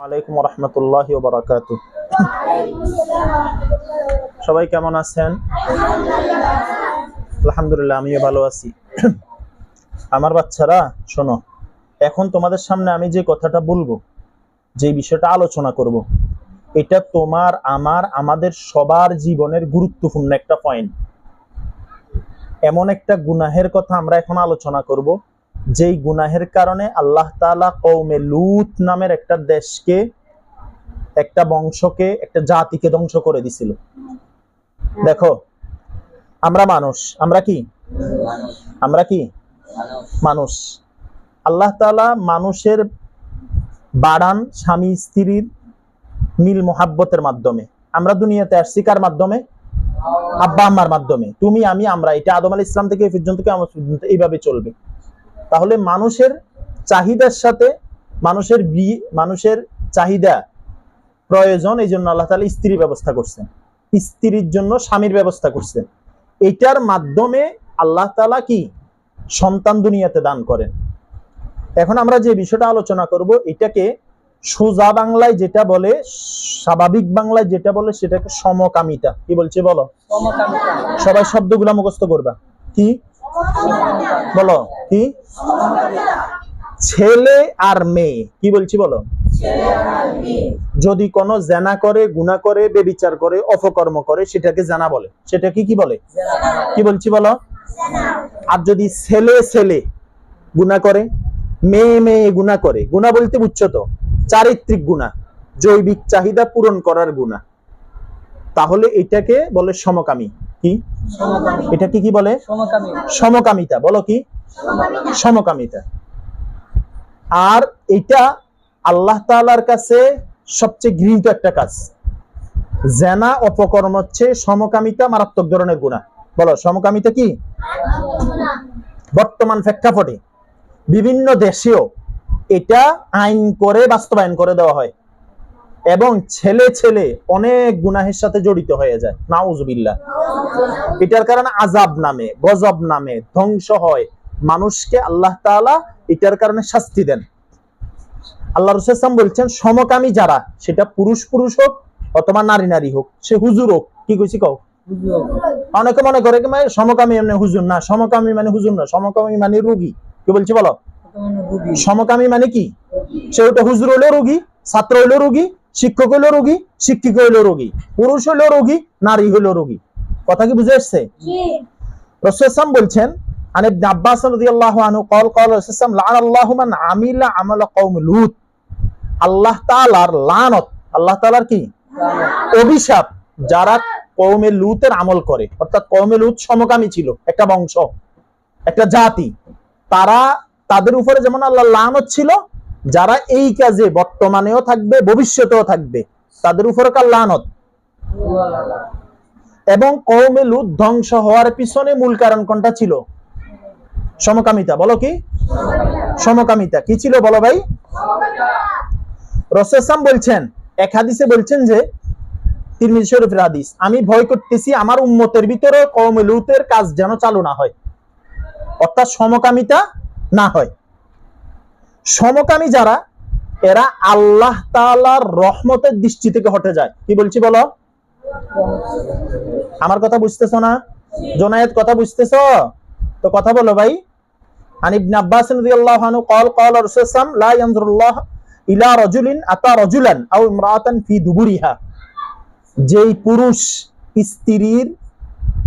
আলাইকুম রহমতুল্লাহ সবাই কেমন আছেন? আলহামদুলিল্লাহ, আমিও ভালো আছি। আমার বাচ্চারা, শোনো, এখন তোমাদের সামনে আমি যে কথাটা বলব, যে বিষয়টা আলোচনা করব, এটা তোমার, আমার, আমাদের সবার জীবনের গুরুত্বপূর্ণ একটা পয়েন্ট এমন একটা গুনাহের কথা আমরা এখন আলোচনা করব যেই গুনাহের কারণে আল্লাহ তাআলা কৌমে লুত নামের একটা দেশকে, একটা বংশকে, একটা জাতিকে ধ্বংস করে দিছিল। দেখো, আমরা মানুষ, আমরা কি? আমরা কি? মানুষ। আল্লাহ তাআলা মানুষের বাড়ান স্বামী স্ত্রীর মিল মোহাব্বতের মাধ্যমে। আমরা দুনিয়াতে আসছি কার মাধ্যমে? আব্বা আম্মার মাধ্যমে। তুমি, আমি, আমরা। এটা আদম আল ইসলাম থেকে পর্যন্ত পর্যন্ত এইভাবে চলবে। তাহলে মানুষের চাহিদার সাথে মানুষের মানুষের চাহিদা প্রয়োজন এই জন্য আল্লাহ তাআলা স্ত্রীর ব্যবস্থা করছেন। স্ত্রীর জন্য স্বামীর ব্যবস্থা করছেন। এটার মাধ্যমে আল্লাহ তাআলা কি? সন্তান দুনিয়াতে দান করেন। এখন আমরা যে বিষয়টা আলোচনা করব এটাকে সোজা বাংলায় যেটা বলে স্বাভাবিক বাংলায় যেটা বলে সেটাকে সমকামিতা। কি বলছে বলো? সবাই শব্দগুলো মুখস্থ করবা। কি? বলো, কি? ছেলে আর মেয়ে, কি বলছি বলো? যদি কোনো জেনা করে, গুণা করে, বেবিচার করে, অপকর্ম করে, সেটাকে জানা বলে। সেটাকে কি বলে? কি বলছি বলো? আর যদি ছেলে ছেলে গুণা করে, মেয়ে মেয়ে গুণা করে, গুণা বলতে বুঝছ তো? চারিত্রিক গুণা, জৈবিক চাহিদা পূরণ করার গুণা। তাহলে এটাকে বলে সমকামী। কি? এটাকে কি বলে? সমকামিতা। বলো কি? সমকামিতা। আর এটা আল্লাহ তাআলার কাছে সবচেয়ে ঘৃণিত একটা কাজ। জেনা অপকর্ম হচ্ছে সমকামিতা মারাত্মক ধরনের গুণা বলো, সমকামিতা কি? বর্তমান প্রেক্ষাপটে বিভিন্ন দেশেও এটা আইন করে বাস্তবায়ন করে দেওয়া হয়। এবং ছেলে ছেলে অনেক গুনাহের সাথে জড়িত হয়ে যায়। নাউজুবিল্লাহ। এটার কারণে আজাব নামে গজব নামে ধ্বংস হয়। মানুষকে আল্লাহ তাআলা এটার কারণে শাস্তি দেন। আল্লাহ রসুলাম বলছেন সমকামী যারা সেটা পুরুষ পুরুষ হোক অথবা নারী নারী হোক সে হুজুর হোক। কি কইছি কও? অনেকে মনে করে কি মানে সমকামী মানে হুজুর না সমকামী মানে হুজুর না সমকামী মানে রোগী। কি বলছি বলো? সমকামী মানে কি? সে ওটা হুজুর হইল রোগী ছাত্র হইল রোগী শিক্ষক হইল রোগী শিক্ষিকা হইল রোগী পুরুষ হইল রোগী নারী হইল রোগী। কথা কি বুঝে আসছে? বলছেন আব্বাস রাদিয়াল্লাহু আনহু কল কল লান আল্লাহু মান আমিলা আমাল কওম লুত। আল্লাহ তাআলার লানত আল্লাহ তাআলার কি? অভিশাপ। যারা কওমে লুতের আমল করে অর্থাৎ কওমে লুত সমকামী ছিল একটা বংশ একটা জাতি তারা তাদের উপরে যেমন আল্লাহ লানত ছিল যারা এই কাজে বর্তমানেও থাকবে, ভবিষ্যতেও থাকবে, তাদের উপরে কার লানত? এবং কৌমে লুত ধ্বংস হওয়ার পিছনে মূল কারণ কোনটা ছিল? সমকামিতা, বলো কি? সমকামিতা। কি ছিল বলো ভাই? রসেসাম বলছেন, এক হাদিসে বলছেন যে, তিরমিজি শরীফের হাদিস, আমি ভয় করতেছি আমার উম্মতের ভিতরে কৌমে লুতের কাজ যেন চালু না হয়। অর্থাৎ সমকামিতা না হয়। সমকামী যারা এরা আল্লাহ তাআলার রহমতের দৃষ্টি থেকে হটে যায় কি বলছি বলো আমার কথা বুঝতেছো না জোনায়েত কথা বুঝতেছো তো কথা বলো ভাই عن ابن عباس رضي الله عنه قال قال رسول الله لا ينظر الله الى رجل اتى رجلا او امراه في دبرها যেই পুরুষ স্ত্রীর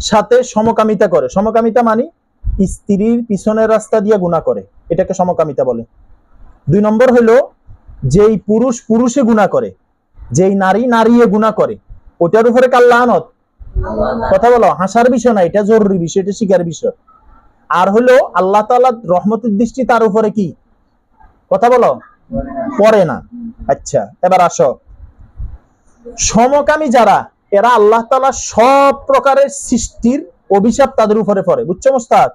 সাথে সমকামিতা করে সমকামিতা মানে স্ত্রীর পিছনের রাস্তা দিয়ে গুনাহ করে এটাকে সমকামিতা বলে দুই নম্বর হলো যেই পুরুষ পুরুষে গুনাহ করে, যেই নারী নারীয়ে গুনাহ করে ওটার উপরে কার লানত? কথা বলো, হাসার বিষয় না, এটা জরুরি বিষয়, এটা শিকার বিষয়। আর হলো আল্লাহ তাআলা রহমতের দৃষ্টি তার উপরে কি? কথা বলো, পড়ে না। আচ্ছা এবার আসো। সমকামী যারা, এরা আল্লাহ তালা সব প্রকারের সৃষ্টির অভিশাপ তাদের উপরে পড়ে। বুঝছ মোস্তাদ?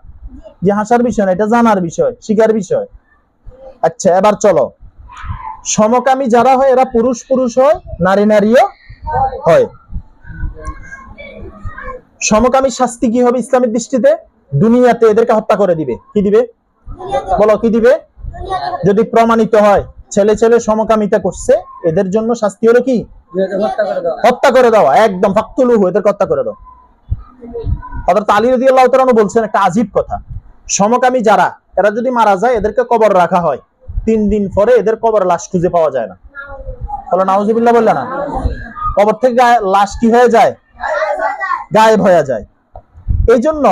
যে হাসার বিষয় না, এটা জানার বিষয়, শিকার বিষয়। আচ্ছা এবার চলো। সমকামী যারা হয়, এরা পুরুষ পুরুষ হয়, নারী নারীও হয়। সমকামী শাস্তি কি হবে ইসলামের দৃষ্টিতে? দুনিয়াতে এদেরকে হত্যা করে দিবে। কি দিবে? বলো, কি দিবে? যদি প্রমাণিত হয়, ছেলে ছেলে সমকামিতা করছে, এদের জন্য শাস্তি হলো কি? হত্যা করে দেওয়া, একদম, ফাক্তুলুহু এদের হত্যা করে দাও হযরত আলী রাদিয়াল্লাহু তাআলা বলছেন একটা আজীব কথা। সমকামী যারা, এরা যদি মারা যায়, এদেরকে কবর রাখা হয়। তিন দিন পরে এদের কবর লাশ খুঁজে পাওয়া যায় না। বলো, নাউজুবিল্লাহ বললে না? কবর থেকে লাশ কি হয়ে যায়? গায়েব হয়ে যায়। এই জন্য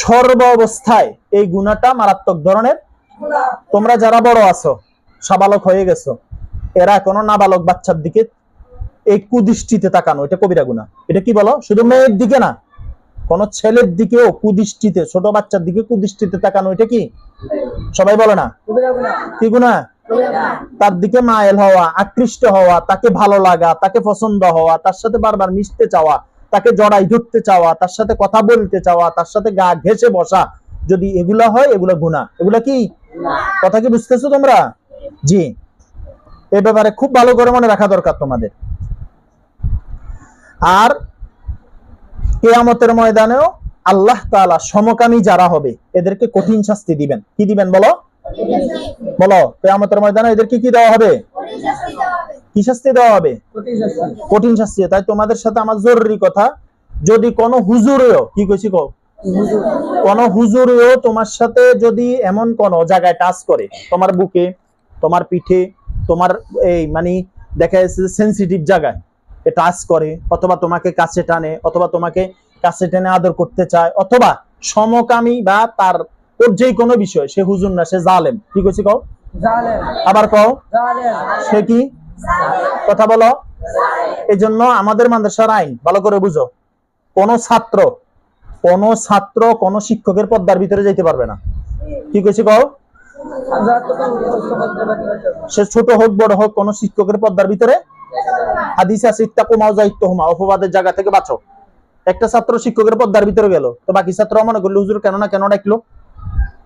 সর্ব অবস্থায় এই গুণাটা মারাত্মক ধরনের। তোমরা যারা বড় আছো, সাবালক হয়ে গেছো, এরা কোনো নাবালক বাচ্চার দিকে এই কুদৃষ্টিতে তাকানো, এটা কবিরা গুণা এটা কি বলো? শুধু মেয়ের দিকে না কোন ছেলের দিকেও কুদৃষ্টিতে, ছোট বাচ্চার দিকে কুদৃষ্টিতে তাকানো, এটা কি? সবাই বলে না। কি গুণা? তার দিকে মায়েল হওয়া, আকৃষ্ট হওয়া, তাকে ভালো লাগা, তাকে পছন্দ হওয়া, তার সাথে বারবার মিশতে চাওয়া, তাকে জড়াই ধরতে চাওয়া, তার সাথে কথা বলতে চাওয়া, তার সাথে গা ঘেসে বসা। যদি এগুলা হয়, এগুলা গুণা। এগুলা কি? কথা কি বুঝতেছো তোমরা? জি। এ ব্যাপারে খুব ভালো করে মনে রাখা দরকার তোমাদের। আর কেয়ামতের ময়দানেও আল্লাহ তাআলা সমকামী যারা হবে, এদেরকে কঠিন শাস্তি দিবেন। কি দিবেন বলো? বলো, কেয়ামতের ময়দানে এদেরকে কি দেওয়া হবে? কি শাস্তি দেওয়া হবে? কঠিন শাস্তি। তাই তোমাদের সাথে আমার জরুরি কথা, যদি কোনো হুজুরেও, কি কইছি কোন হুজুরেও তোমার সাথে যদি এমন কোন জায়গায় টাচ করে, তোমার বুকে, তোমার পিঠে, তোমার এই মানে দেখা যাচ্ছে সেন্সিটিভ জায়গায় টাচ করে অথবা তোমাকে কাছে টানে অথবা তোমাকে কাছে টেনে আদর করতে চায় অথবা সমকামী বা তার ওর যে কোনো বিষয় সে হুজুর না সে জালেম। কি কইছি কও? আবার কও? সে কি? কথা বলো। এই জন্য আমাদের মাদ্রাসার আইন ভালো করে বুঝো। কোন ছাত্র কোন ছাত্র কোন শিক্ষকের পদ্মার ভিতরে যেতে পারবে না। কি কইছি কও? সে ছোট হোক বড় হোক কোন শিক্ষকের পদ্মার ভিতরে হাদিস আছে, ইত্তাকু অপবাদের জায়গা থেকে বাঁচো। একটা ছাত্র শিক্ষকের পদ্মার ভিতরে গেল, তো বাকি ছাত্র মনে করল, হুজুর কেন না কেন ডাকলো?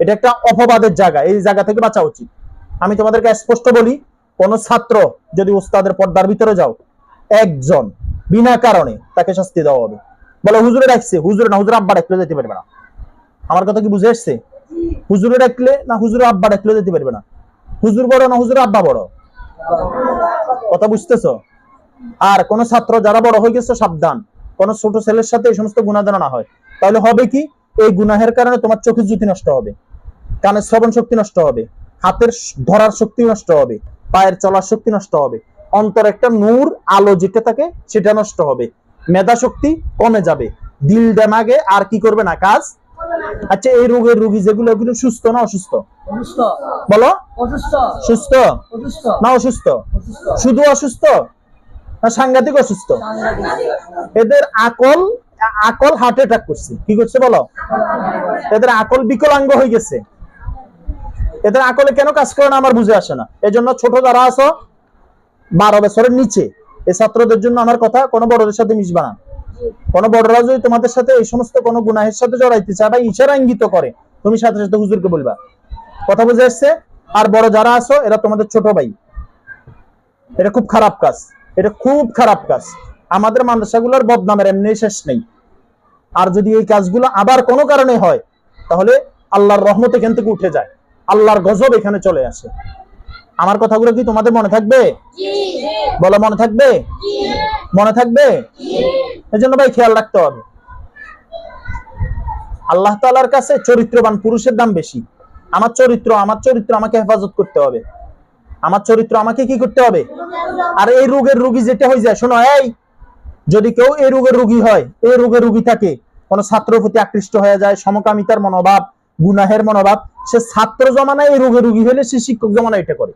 এটা একটা অপবাদের জায়গা, এই জায়গা থেকে বাঁচা উচিত। আমি তোমাদেরকে স্পষ্ট বলি, কোন ছাত্র যদি উস্তাদের পর্দার ভিতরে যাও, একজন বিনা কারণে তাকে শাস্তি দেওয়া হবে। বলে, হুজুরে ডাকছে, হুজুরে না, হুজুর আব্বা ডাকলে যেতে পারবে না। আমার কথা কি বুঝে এসছে হুজুরে ডাকলে না, হুজুরে আব্বা ডাকলে যেতে পারবে না? হুজুর বড় না, হুজুর আব্বা বড়? কথা বুঝতেছো? আর কোন ছাত্র যারা বড় হয়ে গেছে, সাবধান। কোন ছোট ছেলের সাথে এই সমস্ত গুণাদান না হয়। তাহলে হবে কি? এই গুনাহের কারণে তোমার চোখের জ্যোতি নষ্ট হবে। কানের শ্রবণ শক্তি নষ্ট হবে। হাতের ধরার শক্তি নষ্ট হবে। পায়ের চলার শক্তি নষ্ট হবে। অন্তর একটা নূর, আলো যেটা থাকে, সেটা নষ্ট হবে। মেধা শক্তি কমে যাবে। দিল দেমাগে আর কি করবে না কাজ? আচ্ছা এই রোগের রোগী যেগুলো ওগুলো সুস্থ না অসুস্থ? বলো। সুস্থ? না অসুস্থ? অসুস্থ। শুধু অসুস্থ? না সাংঘাতিক অসুস্থ? এদের আকল আকল হার্ট অ্যাটাক করছে। কি করছে বলো? এদের আকল বিকলাঙ্গ হয়ে গেছে। এদের আকলে কেন কাজ করে না আমার বুঝে আসে না। এজন্য ছোট যারা আছো বারো বছরের নিচে এই ছাত্রদের জন্য আমার কথা কোনো বড়দের সাথে মিশবা না। কোনো বড়রা যদি তোমাদের সাথে এই সমস্ত কোনো গুনাহের সাথে জড়াইতে চায় বা ইশারা ইঙ্গিত করে। তুমি সাথে সাথে হুজুরকে বলবা। কথা বুঝে আসছে? আর বড় যারা আছো এরা তোমাদের ছোট ভাই। এটা খুব খারাপ কাজ। এটা খুব খারাপ কাজ। আমাদের মাদ্রাসাগুলোর বদনামের এমনি শেষ নেই। আর যদি এই কাজগুলো আবার কোনো কারণে হয় তাহলে আল্লাহর রহমত এখান থেকে উঠে যায়। আল্লাহর গজব এখানে চলে আসে। আমার কথাগুলো কি তোমাদের মনে থাকবে? বলো মনে থাকবে? মনে থাকবে? এই জন্য ভাই খেয়াল রাখতে হবে। আল্লাহ তাআলার কাছে চরিত্রবান পুরুষের দাম বেশি। আমার চরিত্র আমার চরিত্র আমাকে হেফাজত করতে হবে। আমার চরিত্র আমাকে কি করতে হবে? আর এই রোগের রোগী যেটা হয়ে যায়, শোনো, এই যদি কেউ এই রোগের রোগী হয়, এই রোগের রোগী থাকে, কোন ছাত্র প্রতি আকৃষ্ট হয়ে যায়, সমকামিতার মনোভাব, গুনাহের মনোভাব, সে ছাত্র জমানায় এই রোগের রুগী হলে সে শিক্ষক জমানায় এটা করে।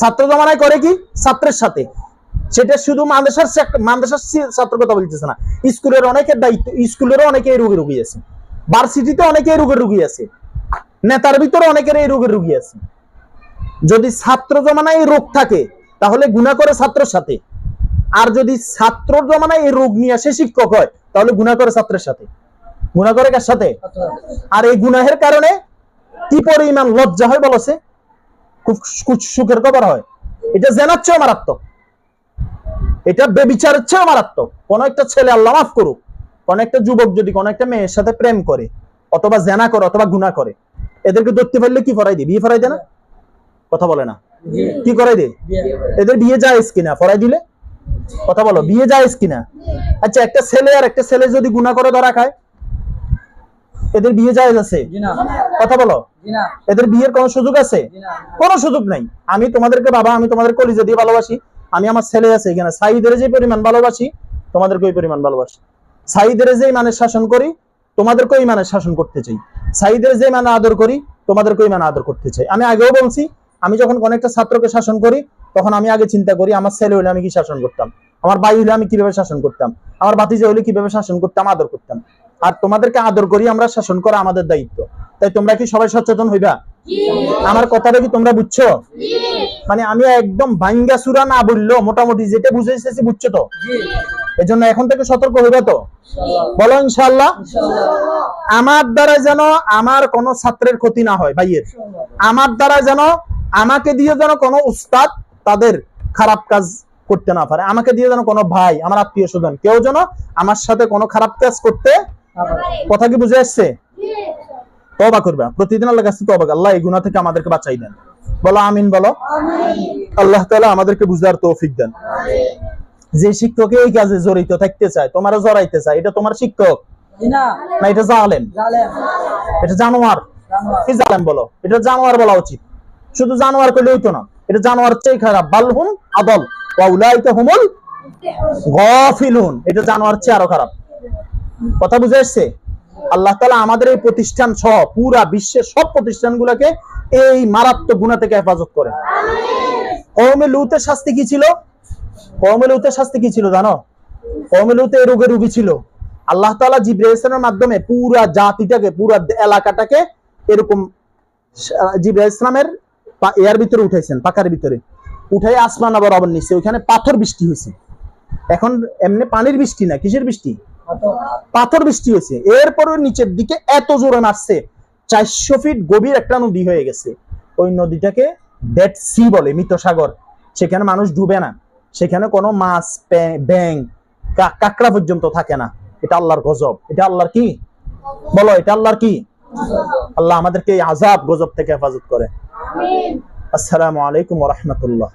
ছাত্র জমানায় করে কি? ছাত্রের সাথে। সেটা শুধু মাদ্রাসার মাদ্রাসার ছাত্র কথা বলতেছে না। স্কুলের অনেকের দায়িত্ব, স্কুলেরও অনেকে এই রোগের রোগী আছে। ভার্সিটিতে অনেকে এই রোগের রোগী আছে। নেতার ভিতরে অনেকের এই রোগের রোগী আছে। যদি ছাত্র জমানায় এই রোগ থাকে, তাহলে গুণা করে ছাত্রের সাথে। আর যদি ছাত্র জমানায় এই রোগ নিয়ে আসে শিক্ষক হয়, তাহলে গুণা করে ছাত্রের সাথে। গুণা করে কার সাথে? আর এই গুনাহের কারণে কি পরিমাণ লজ্জা হয় বলছে খুব খুব সুখের খবর হয়। এটা জেনার চেয়েও মারাত্মক। এটা বেবিচারের চেয়েও মারাত্মক। কোন একটা ছেলে আল্লাহ মাফ করুক কোন একটা যুবক যদি কোন একটা মেয়ের সাথে প্রেম করে অথবা জেনা করে অথবা গুণা করে এদেরকে ধরতে পারলে কি ফরাই দিই বিয়ে ফরাই দেয় না? কথা বলে না। কি করে দে? এদের বিয়ে যায় কিনা? পড়াই দিলে? কথা বলো বিয়ে যায় কিনা? আচ্ছা একটা ছেলে আর একটা ছেলে যদি গুণা করে ধরা খায় এদের বিয়ে যায় আছে? কথা বলো। এদের বিয়ের কোনো সুযোগ আছে? কোনো সুযোগ নাই। আমি তোমাদেরকে বাবা আমি তোমাদের কলিজা দিয়ে ভালোবাসি। আমি আমার ছেলে আছে এখানে। সাইদের যে পরিমাণ ভালোবাসি, তোমাদেরকে ওই পরিমাণ ভালোবাসি। সাইদের যে মানে শাসন করি, তোমাদেরকে ওই মানে শাসন করতে চাই। সাইদের যে মানে আদর করি, তোমাদেরকে ওই মানে আদর করতে চাই। আমি আগেও বলছি, আমি যখন কোনো একটা ছাত্রকে শাসন করি, তখন আমি আগে চিন্তা করি, আমার ছেলে হলে আমি কি শাসন করতাম? আমার ভাই হলে আমি কীভাবে শাসন করতাম? আমার বাতিজা হলে কীভাবে শাসন করতাম, আদর করতাম? আর তোমাদেরকে আদর করি, আমরা শাসন করা আমাদের দায়িত্ব। তাই তোমরা কি সবাই সচেতন হইবা? আমার কথাটা কি তোমরা বুঝছ? মানে আমি একদম ভাঙ্গা সুরা না বলল মোটামুটি যেটা বুঝে এসেছি বুঝছ তো? এই জন্য এখন থেকে সতর্ক হইবে তো? বলো ইনশাল্লাহ আমার দ্বারা যেন আমার কোনো ছাত্রের ক্ষতি না হয় ভাইয়ের। আমার দ্বারা যেন আমাকে দিয়ে যেন কোনো উস্তাদ তাদের খারাপ কাজ করতে না পারে। আমাকে দিয়ে যেন কোনো ভাই আমার আত্মীয় স্বজন কেউ যেন আমার সাথে কোনো খারাপ কাজ করতে কথা কি বুঝে আসছে? তবা করবে প্রতিদিন আল্লাহ কাছে তবা আল্লাহ এই গুনাহ থেকে আমাদেরকে বাঁচাই দেন। বলো আমিন বলো। আল্লাহ তাআলা আমাদেরকে বুঝার তৌফিক দেন। যে শিক্ষক এই কাজে জড়িত থাকতে চায় তোমার জড়াইতে চায় এটা তোমার শিক্ষক? না। এটা জালেম? এটা জানোয়ার? জানোয়ার। কি জালেম বলো? এটা জানোয়ার বলা উচিত। শুধু জানোয়ার করলে হইতো না। এটা জানোয়ার চেয়ে খারাপ। বালহুম আদল। ওয়াউলাইকা হুমুল গফিলুন। এটা জানোয়ার চেয়ে আরও খারাপ। কথা বুঝে আসছে? আল্লাহ তাআলা আমাদের এই প্রতিষ্ঠান সহ পুরা বিশ্বের সব প্রতিষ্ঠানগুলোকে এই মারাত্মক গুণা থেকে হেফাজত করে কওমে লুতের শাস্তি কি ছিল? কওমে লুতের শাস্তি কি ছিল জানো? কওমে লুতে রোগে রোগী ছিল। আল্লাহ তাআলা জিব্রাইল ইসলামের মাধ্যমে পুরা জাতিটাকে, পুরা এলাকাটাকে এরকম জিব্রাইল ইসলামের এর ভিতরে উঠাইছেন পাকার ভিতরে। উঠাই আসমান আবার আবার নিচ্ছে ওইখানে পাথর বৃষ্টি হয়েছে এখন এমনি পানির বৃষ্টি না, কিসের বৃষ্টি? পাথর বৃষ্টি হয়েছে। এরপরে নিচের দিকে এত জোরে মারছে চারশো ফিট গভীর একটা নদী হয়ে গেছে। ওই নদীটাকে ডেড সি বলে মৃত সাগর সেখানে মানুষ ডুবে না। সেখানে কোনো মাছ ব্যাং কা- কাঁকড়া পর্যন্ত থাকে না। এটা আল্লাহর গজব। এটা আল্লাহর কি? বলো এটা আল্লাহর কি? আল্লাহ আমাদেরকে এই আজাব গজব থেকে হেফাজত করে। আসসালামু আলাইকুম রহমতুল্লাহ।